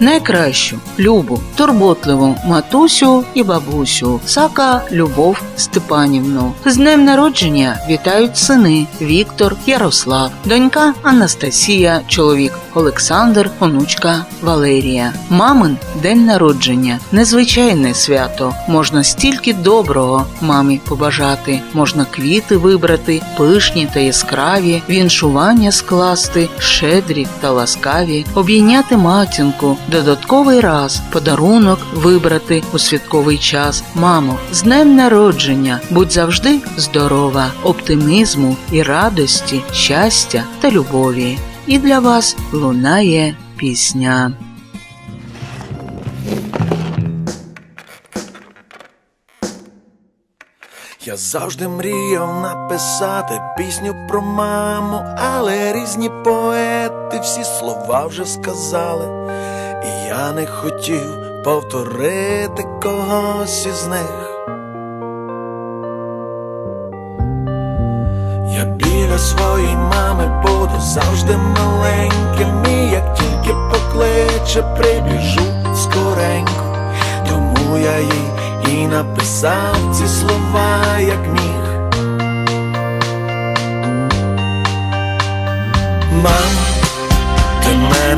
найкращу, любу, турботливу матусю і бабусю Сака Любов Степанівну. З днем народження вітають сини Віктор, Ярослав, донька Анастасія, чоловік Олександр, онучка Валерія. Мамин день народження незвичайне свято. Можна стільки доброго мамі побажати, можна квіти вибрати, пишні та яскраві, віншування скласти, щедрі та ласкаві, обійняти матінку, додатковий раз, подарунок вибрати у святковий час. Мамо, з днем народження, будь завжди здорова, оптимізму і радості, щастя та любові. І для вас лунає пісня. Я завжди мріяв написати пісню про маму, але різні поети всі слова вже сказали, я не хотів повторити когось із них. Я біля своєї мами буду завжди маленьким, і як тільки покличе, прибіжу скоренько, тому я їй і написав ці слова, як міг. Мам,